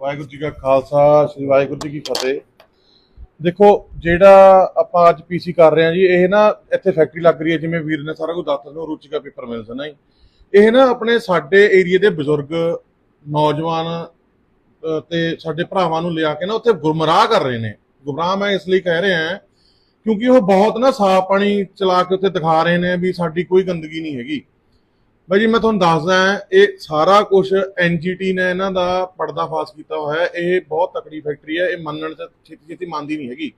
ਵਾਹਿਗੁਰੂ ਜੀ ਕਾ ਖਾਲਸਾ, ਸ੍ਰੀ ਵਾਹਿਗੁਰੂ ਜੀ ਕੀ ਫਤਿਹ। ਦੇਖੋ, ਜਿਹੜਾ ਆਪਾਂ ਅੱਜ ਪੀਸੀ ਕਰ ਰਹੇ ਹਾਂ ਜੀ, ਇਹ ਨਾ ਇੱਥੇ ਫੈਕਟਰੀ ਲੱਗ ਰਹੀ ਹੈ, ਜਿਵੇਂ ਵੀਰ ਨੇ ਸਾਰਾ ਕੁਝ ਦੱਸ ਦਿੱਤਾ ਰੁਚਿਕਾ ਪੇਪਰ ਮਿਲਸ ਨਾ ਇਹ ਨਾ ਆਪਣੇ ਸਾਡੇ ਏਰੀਆ ਦੇ ਬਜ਼ੁਰਗ ਨੌਜਵਾਨ ਤੇ ਸਾਡੇ ਭਰਾਵਾਂ ਨੂੰ ਲਿਆ ਕੇ ਨਾ ਉੱਥੇ ਗੁੰਮਰਾਹ ਕਰ ਰਹੇ ਨੇ। ਗੁੰਮਰਾਹ ਮੈਂ ਇਸ ਲਈ ਕਹਿ ਰਿਹਾ, ਕਿਉਂਕਿ ਉਹ ਬਹੁਤ ਨਾ ਸਾਫ਼ ਪਾਣੀ ਚਲਾ ਕੇ ਉੱਥੇ ਦਿਖਾ ਰਹੇ ਨੇ ਵੀ ਸਾਡੀ ਕੋਈ ਗੰਦਗੀ ਨਹੀਂ ਹੈਗੀ। ਬਾਈ ਜੀ, ਮੈਂ ਤੁਹਾਨੂੰ ਦੱਸਦਾ ਇਹ ਸਾਰਾ ਕੁਝ ਐਨਜੀਟੀ ਨੇ ਇਹਨਾਂ ਦਾ ਪਰਦਾਫਾਸ਼ ਕੀਤਾ ਹੋਇਆ ਹੈ। ਇਹ ਬਹੁਤ ਤਕੜੀ ਫੈਕਟਰੀ ਹੈ, ਇਹ ਮੰਨਣ ਚ ਛੇਤੀ ਛੇਤੀ ਮੰਨਦੀ ਨਹੀਂ ਹੈਗੀ।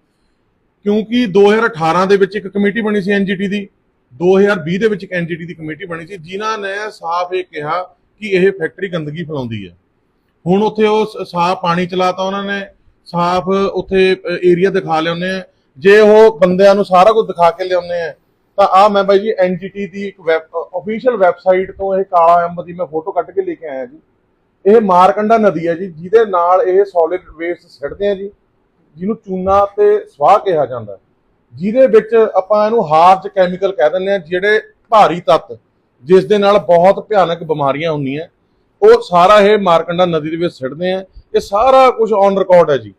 ਕਿਉਂਕਿ 2018 ਦੇ ਵਿੱਚ ਇੱਕ ਕਮੇਟੀ ਬਣੀ ਸੀ ਐਨਜੀਟੀ ਦੀ 2020 ਦੇ ਵਿੱਚ ਇੱਕ ਐਨਜੀਟੀ ਦੀ ਕਮੇਟੀ ਬਣੀ ਸੀ, ਜਿਨ੍ਹਾਂ ਨੇ ਸਾਫ਼ ਇਹ ਕਿਹਾ ਕਿ ਇਹ ਫੈਕਟਰੀ ਗੰਦਗੀ ਫੈਲਾਉਂਦੀ ਹੈ। ਹੁਣ ਉੱਥੇ ਉਹ ਸਾਫ਼ ਪਾਣੀ ਚਲਾਤਾ ਉਹਨਾਂ ਨੇ, ਸਾਫ਼ ਉੱਥੇ ਏਰੀਆ ਦਿਖਾ ਲਿਆਉਂਦੇ ਆ ਜੇ ਉਹ ਬੰਦਿਆਂ ਨੂੰ ਸਾਰਾ ਕੁਝ ਦਿਖਾ ਕੇ ਲਿਆਉਂਦੇ ਆ ਤਾਂ ਆ ਮੈਂ ਬਾਈ ਜੀ ਐਨਜੀਟੀ ਦੀ ਇੱਕ ਵੈਬ ਅਫੀਸ਼ੀਅਲ ਵੈਬਸਾਈਟ ਤੋਂ ਇਹ ਕਾਲਾ ਅੰਬ ਦੀ ਮੈਂ ਫੋਟੋ ਕੱਢ ਕੇ ਲੈ ਕੇ ਆਇਆ ਜੀ। ਇਹ ਮਾਰਕੰਡਾ ਨਦੀ ਹੈ ਜੀ, ਜਿਹਦੇ ਨਾਲ ਇਹ ਸੋਲਿਡ ਵੇਸਟ ਸਿੱਟਦੇ ਆ ਜੀ, ਜਿਹਨੂੰ ਚੂਨਾ ਤੇ ਸਵਾਹ ਕਿਹਾ ਜਾਂਦਾ ਜਿਹਦੇ ਵਿੱਚ ਆਪਾਂ ਇਹਨੂੰ ਹਾਰਜ ਕੈਮੀਕਲ ਕਹਿ ਦਿੰਦੇ ਆ, ਜਿਹੜੇ ਭਾਰੀ ਤੱਤ, ਜਿਸ ਦੇ ਨਾਲ ਬਹੁਤ ਭਿਆਨਕ ਬਿਮਾਰੀਆਂ ਹੁੰਦੀਆਂ। ਉਹ ਸਾਰਾ ਇਹ ਮਾਰਕੰਡਾ ਨਦੀ ਦੇ ਵਿੱਚ ਸਿੱਟਦੇ ਆ। ਇਹ ਸਾਰਾ ਕੁਝ ਔਨ ਰਿਕਾਰਡ ਹੈ ਜੀ।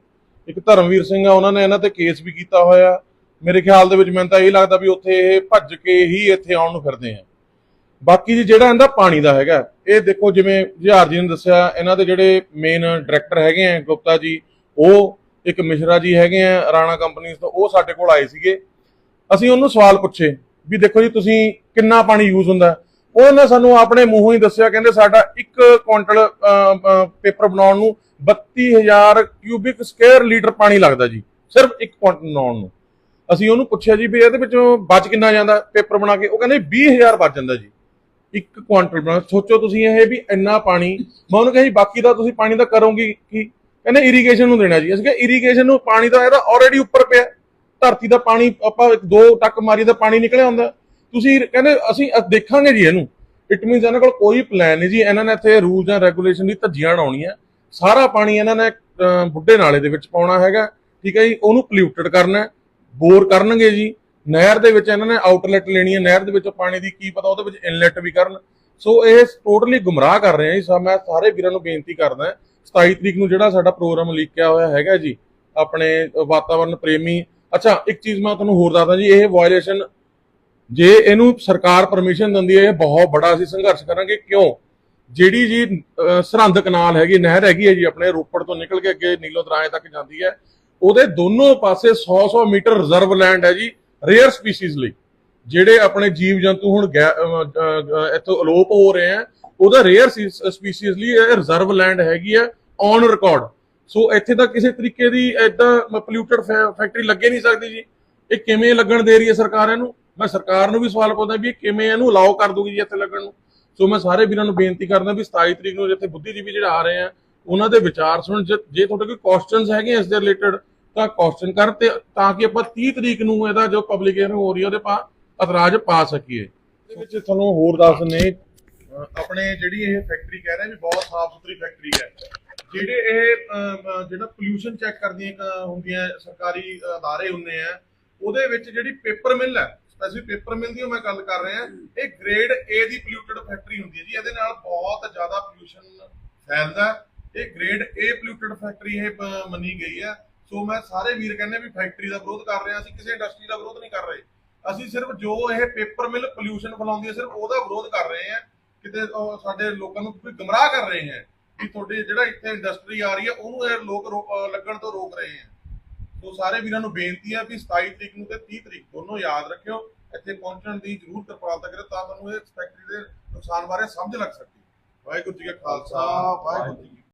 ਇੱਕ ਧਰਮਵੀਰ ਸਿੰਘ ਆ, ਉਹਨਾਂ ਨੇ ਇਹਨਾਂ ਤੇ ਕੇਸ ਵੀ ਕੀਤਾ ਹੋਇਆ। ਮੇਰੇ ਖਿਆਲ ਦੇ ਵਿੱਚ ਮੈਨੂੰ ਤਾਂ ਇਹ ਲੱਗਦਾ ਵੀ ਉੱਥੇ ਇਹ ਭੱਜ ਕੇ ਹੀ ਇੱਥੇ ਆਉਣ ਨੂੰ ਫਿਰਦੇ ਆ। ਬਾਕੀ ਜੀ ਜਿਹੜਾ ਇਹਦਾ ਪਾਣੀ ਦਾ ਹੈਗਾ, ਇਹ ਦੇਖੋ ਜਿਵੇਂ ਜਹਾਰ ਜੀ ਨੇ ਦੱਸਿਆ, ਇਹਨਾਂ ਦੇ ਜਿਹੜੇ ਮੇਨ ਡਾਇਰੈਕਟਰ ਹੈਗੇ ਆ, ਗੁਪਤਾ ਜੀ, ਉਹ ਇੱਕ ਮਿਸ਼ਰਾ ਜੀ ਹੈਗੇ ਆ, ਰਾਣਾ ਕੰਪਨੀ ਤੋਂ, ਉਹ ਸਾਡੇ ਕੋਲ ਆਏ ਸੀਗੇ। ਅਸੀਂ ਉਹਨੂੰ ਸਵਾਲ ਪੁੱਛੇ ਵੀ ਦੇਖੋ ਜੀ ਤੁਸੀਂ ਕਿੰਨਾ ਪਾਣੀ ਯੂਜ਼ ਹੁੰਦਾ? ਉਹਨੇ ਸਾਨੂੰ ਆਪਣੇ ਮੂੰਹੋਂ ਹੀ ਦੱਸਿਆ, ਕਹਿੰਦੇ ਸਾਡਾ ਇੱਕ ਕੁਇੰਟਲ ਪੇਪਰ ਬਣਾਉਣ ਨੂੰ 32000 ਕਿਊਬਿਕ ਸਕੁਅਰ ਲੀਟਰ ਪਾਣੀ ਲੱਗਦਾ ਜੀ, ਸਿਰਫ ਇੱਕ ਕੁਇੰਟਲ ਬਣਾਉਣ ਨੂੰ। ਅਸੀਂ ਉਹਨੂੰ ਪੁੱਛਿਆ ਜੀ ਵੀ ਇਹਦੇ ਵਿੱਚੋਂ ਬਚ ਕਿੰਨਾ ਜਾਂਦਾ ਪੇਪਰ ਬਣਾ ਕੇ, ਉਹ ਕਹਿੰਦੇ 20000 ਬਚ ਜਾਂਦਾ ਜੀ। ਇੱਕ ਕੁਆਂਟਲ ਬਣਾ, ਸੋਚੋ ਤੁਸੀਂ ਇਹ ਵੀ ਇੰਨਾ ਪਾਣੀ, ਮੈਂ ਉਹਨੂੰ ਕਿਹਾ ਜੀ, ਬਾਕੀ ਦਾ ਤੁਸੀਂ ਪਾਣੀ ਦਾ ਕਰੋਗੇ ਕੀ? ਕਹਿੰਦੇ ਇਰੀਗੇਸ਼ਨ ਨੂੰ ਦੇਣਾ ਜੀ। ਅਸੀਂ ਕਿਹਾ ਇਰੀਗੇਸ਼ਨ ਨੂੰ ਪਾਣੀ ਦਾ ਇਹਦਾ ਆਲਰੇਡੀ ਉੱਪਰ ਪਿਆ। ਧਰਤੀ ਦਾ ਪਾਣੀ, ਆਪਾਂ ਇੱਕ ਦੋ ਟੱਕ ਮਾਰੀ ਦਾ ਪਾਣੀ ਨਿਕਲਿਆ ਹੁੰਦਾ। ਤੁਸੀਂ ਕਹਿੰਦੇ ਅਸੀਂ ਦੇਖਾਂਗੇ ਜੀ ਇਹਨੂੰ। ਇਟ ਮੀਨਸ ਇਹਨਾਂ ਕੋਲ ਕੋਈ ਪਲਾਨ ਨਹੀਂ ਜੀ। ਇਹਨਾਂ ਨੇ ਇੱਥੇ ਰੂਲਸ ਐਂਡ ਰੈਗੂਲੇਸ਼ਨ ਦੀ ਧੱਜੀਆਂ ਉਡਾਉਣੀਆਂ ਸਾਰਾ ਪਾਣੀ ਇਹਨਾਂ ਨੇ ਬੁੱਢੇ ਨਾਲੇ ਦੇ ਵਿੱਚ ਪਾਉਣਾ ਹੈਗਾ। ਠੀਕ ਹੈ ਜੀ, ਉਹਨੂੰ ਪੋਲਿਊਟਡ ਕਰਨਾ ਬੋਰ ਕਰਨਗੇ ਜੀ। ਨਹਿਰ ਦੇ ਵਿੱਚ ਇਹਨਾਂ ਨੇ ਆਊਟਲੈਟ ਲੈਣੀ ਹੈ। ਨਹਿਰ ਦੇ ਵਿੱਚੋਂ ਪਾਣੀ ਦੀ ਕੀ ਪਤਾ, ਉਹਦੇ ਵਿੱਚ ਇਨਲੈਟ ਵੀ ਕਰਨ। ਸੋ ਇਹ ਟੋਟਲੀ ਗੁੰਮਰਾਹ ਕਰ ਰਹੇ ਆ ਜੀ। ਮੈਂ ਸਾਰੇ ਵੀਰਾਂ ਨੂੰ ਬੇਨਤੀ ਕਰਦਾ 27 ਤਰੀਕ ਨੂੰ ਜਿਹੜਾ ਸਾਡਾ ਪ੍ਰੋਗਰਾਮ ਲਿਖਿਆ ਹੋਇਆ ਹੈਗਾ ਜੀ, ਆਪਣੇ ਵਾਤਾਵਰਣ ਪ੍ਰੇਮੀ। ਅੱਛਾ, ਇੱਕ ਚੀਜ਼ ਮੈਂ ਤੁਹਾਨੂੰ ਹੋਰ ਦੱਸਦਾ ਜੀ, ਇਹ ਵਾਇਲੇਸ਼ਨ ਜੇ ਇਹਨੂੰ ਸਰਕਾਰ ਪਰਮਿਸ਼ਨ ਦਿੰਦੀ ਹੈ, ਇਹ ਬਹੁਤ ਬੜਾ ਅਸੀਂ ਸੰਘਰਸ਼ ਕਰਾਂਗੇ। ਕਿਉਂ? ਜਿਹੜੀ ਜੀ ਸਰਹੰਦ ਕਨਾਲ ਹੈਗੀ, ਨਹਿਰ ਹੈਗੀ ਹੈ ਜੀ, ਆਪਣੇ ਰੋਪੜ ਤੋਂ ਨਿਕਲ ਕੇ ਅੱਗੇ ਨੀਲੋ ਦਰਾਏ ਤੱਕ ਜਾਂਦੀ ਹੈ। ਉਹਦੇ ਦੋਨੋਂ ਪਾਸੇ 100-100 ਮੀਟਰ ਰਿਜ਼ਰਵ ਲੈਂਡ ਹੈ ਜੀ ਰੇਅਰ ਸਪੀਸੀਜ਼ ਲਈ। ਜਿਹੜੇ ਆਪਣੇ ਜੀਵ ਜੰਤੂ ਹੁਣ ਇੱਥੋਂ ਅਲੋਪ ਹੋ ਰਹੇ ਆ ਉਹਦਾ ਰੇਅਰ ਸਪੀਸੀਜ਼ ਲਈ ਇਹ ਰਿਜ਼ਰਵ ਲੈਂਡ ਹੈਗੀ ਹੈ ਔਨ ਰਿਕਾਰਡ ਸੋ ਇੱਥੇ ਤਾਂ ਕਿਸੇ ਤਰੀਕੇ ਦੀ ਐਦਾਂ ਪੋਲਿਊਟਡ ਫੈਕਟਰੀ ਲੱਗੇ ਨਹੀਂ ਸਕਦੀ ਜੀ। ਇਹ ਕਿਵੇਂ ਲੱਗਣ ਦੇ ਰਹੀ ਹੈ ਸਰਕਾਰ ਇਹਨੂੰ? ਮੈਂ ਸਰਕਾਰ ਨੂੰ ਵੀ ਸਵਾਲ ਪੁੱਛਦਾ ਵੀ ਇਹ ਕਿਵੇਂ ਇਹਨੂੰ ਅਲਾਉ ਕਰ ਦੂਗੀ ਜੀ ਇੱਥੇ ਲੱਗਣ ਨੂੰ? ਸੋ ਮੈਂ ਸਾਰੇ ਵੀਰਾਂ ਨੂੰ ਬੇਨਤੀ ਕਰਦਾ ਵੀ 27 ਤਰੀਕ ਨੂੰ ਜਿੱਥੇ ਬੁੱਧੀਜੀਵੀ ਜਿਹੜਾ ਆ ਰਹੇ ਆ, ਉਹਨਾਂ ਦੇ ਵਿਚਾਰ ਸੁਣ, ਜੇ ਜੇ ਤੁਹਾਡੇ ਕੋਈ ਕੁਐਸਚਨਸ ਹੈਗੇ ਇਸ ਦੇ ਰਿਲੇਟਡ ਤਾਂ ਕੁਐਸਚਨ ਕਰ ਤੇ ਤਾਂ ਕਿ ਆਪਾਂ 30 ਤਰੀਕ ਨੂੰ ਇਹਦਾ ਜੋ ਪਬਲਿਕ ਹੀਅਰਿੰਗ ਹੋ ਰਹੀ ਹੈ ਉਹਦੇ ਪਾ ਇਤਰਾਜ਼ ਪਾ ਸਕੀਏ। ਇਹਦੇ ਵਿੱਚ ਤੁਹਾਨੂੰ ਹੋਰ ਦੱਸ ਨੇ ਆਪਣੇ ਜਿਹੜੀ ਇਹ ਫੈਕਟਰੀ ਕਹਿ ਰਹੇ ਵੀ ਬਹੁਤ ਸਾਫ਼ ਸੁਥਰੀ ਫੈਕਟਰੀ ਹੈ। ਜਿਹੜੇ ਇਹ ਜਿਹੜਾ ਪੋਲਿਊਸ਼ਨ ਚੈੱਕ ਕਰਦੀਆਂ ਹੁੰਦੀਆਂ, ਸਰਕਾਰੀ ਅਦਾਰੇ ਹੁੰਦੇ ਆ, ਉਹਦੇ ਵਿੱਚ ਜਿਹੜੀ ਪੇਪਰ ਮਿਲ ਹੈ ਸਪੈਸੀਫਿਕ ਪੇਪਰ ਮਿਲ ਦੀ ਮੈਂ ਗੱਲ ਕਰ ਰਿਹਾ, ਇਹ ਗ੍ਰੇਡ A ਦੀ ਪੋਲਿਊਟਡ ਫੈਕਟਰੀ ਹੁੰਦੀ ਹੈ ਜੀ। ਇਹਦੇ ਨਾਲ ਬਹੁਤ ਜ਼ਿਆਦਾ ਪੋਲਿਊਸ਼ਨ ਫੈਲਦਾ। ਇਹ ਗ੍ਰੇਡ A ਪੋਲਿਊਟਡ ਫੈਕਟਰੀ ਇਹ ਮੰਨੀ ਗਈ ਹੈ। ਸੋ ਮੈਂ ਸਾਰੇ ਵੀਰ ਕਹਿੰਦੇ ਵੀ ਫੈਕਟਰੀ ਦਾ ਵਿਰੋਧ ਕਰ ਰਹੇ ਹਾਂ, ਅਸੀਂ ਕਿਸੇ ਇੰਡਸਟਰੀ ਦਾ ਵਿਰੋਧ ਨਹੀਂ ਕਰ ਰਹੇ। ਅਸੀਂ ਸਿਰਫ ਜੋ ਇਹ ਪੇਪਰ ਮਿਲ ਪੋਲਿਊਸ਼ਨ ਫੈਲਾਉਂਦੀ ਹੈ, ਸਿਰਫ ਉਹਦਾ ਵਿਰੋਧ ਕਰ ਰਹੇ ਹਾਂ। ਕਿਤੇ ਸਾਡੇ ਲੋਕਾਂ ਨੂੰ ਕੋਈ ਗਮਰਾਹ ਕਰ ਰਹੇ ਹੈ ਕਿ ਤੁਹਾਡੇ ਜਿਹੜਾ ਇੱਥੇ ਇੰਡਸਟਰੀ ਆ ਰਹੀ ਹੈ, ਉਹਨੂੰ ਇਹ ਲੋਕ ਲੱਗਣ ਤੋਂ ਰੋਕ ਰਹੇ ਹੈ। ਸੋ ਸਾਰੇ ਵੀਰਾਂ ਨੂੰ ਬੇਨਤੀ ਹੈ ਵੀ 27 ਤਰੀਕ ਨੂੰ ਤੇ 30 ਤਰੀਕ ਦੋਨੋਂ ਯਾਦ ਰੱਖਿਓ, ਇੱਥੇ ਪਹੁੰਚਣ ਦੀ ਜ਼ਰੂਰ ਕਿਰਪਾਲਤਾ ਕਰਿਓ ਤਾਂ ਤੁਹਾਨੂੰ ਇਹ ਫੈਕਟਰੀ ਦੇ ਨੁਕਸਾਨ ਬਾਰੇ ਸਮਝ ਲੱਗ ਸਕੇ ਵਾਹਿਗੁਰੂ ਜੀ ਕਾ ਖਾਲਸਾ, ਵਾਹਿਗੁਰੂ ਜੀ